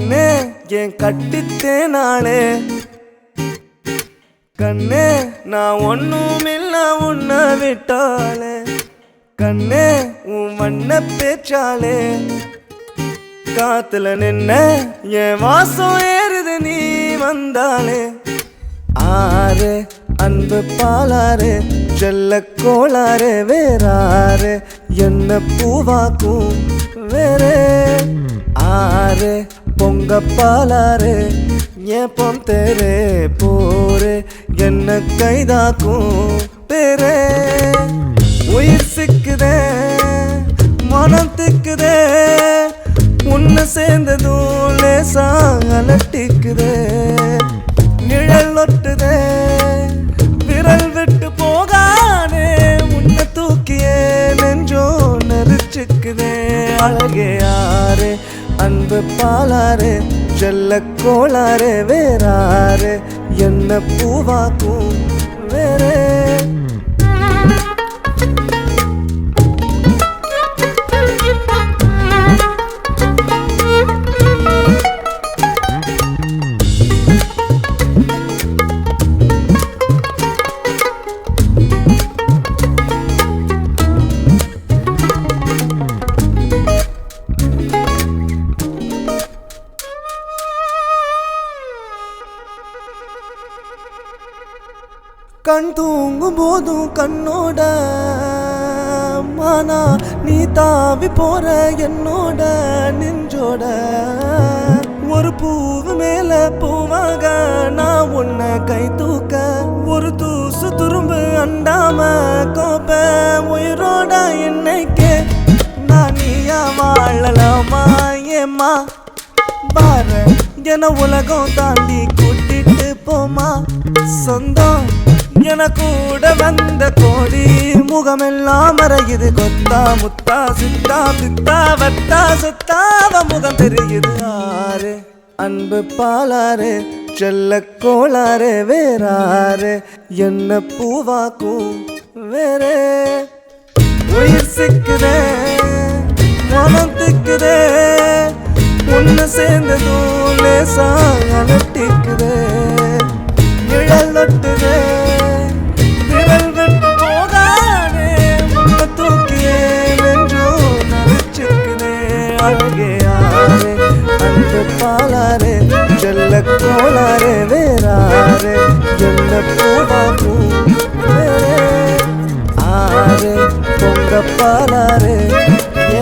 கண்ணே என் கட்டித்தேனாளே கண்ணே நான் ஒன்னும் இல்ல உன்னை விட்டாளே கண்ணே உன் வண்ண பேச்சாலே. காத்துல நின்ன என் வாசம் ஏறுது நீ வந்தாலே. ஆறு அன்பு பாலாறு செல்ல கோளாறு வேறாறு. என்ன பூவாக்கும் வேறே. ஆறு இந்த பாலாறு ஏன் பொம் தேரே போரே என்ன கைதாக்கும் பேரே. உயிர் சிக்குதே மனம் திக்குதே உன்னை சேர்ந்ததும் லேசா அலட்டிக்குதே. நிழல் ஒட்டுதே விரல் விட்டு போகானே உன்னை தூக்கியே நெஞ்சோ நெரிச்சுக்குதே. அழகே யாரு அன்பு பாலாறு செல்ல கோளாறு வேறாறு. என்ன பூவாக்கும் வேறே? கண் தூங்கும் போதும் கண்ணோட. மானா நீ தாவி போற என்னோட நெஞ்சோட. ஒரு பூவு மேல பூவாக நான் உன்னை கை தூக்க. ஒரு தூசு துரும்பு அண்டாம கோப்ப. உயிரோட என்னைக்கு நான் நீயா வாழலாமா? ஏமா பாரு என உலகம் தாண்டி கூட்டிட்டு போமா சொந்தம் என கூட வந்த கோடி முகமெல்லாம் மறையுது. கொத்தா முத்தா சித்தா பித்தா வத்தா சுத்தாவ முகம் தெரியுது. ஆறு அன்பு பாலாறு செல்ல கோளாறு வேறாறு. என்ன பூவாக்கும் வேறே? உயிர் சிக்குதே மனம் திக்குதே. ஒன்று சேர்ந்ததும் லேசா அலட்டிக்குதே நிழல் ஒட்டுதே. அழகையாறு அன்பு பாலாறு செல்ல கோளாறு வேறாறு செல்ல பூவா ஆறு பொங்க பாலாறு ஏ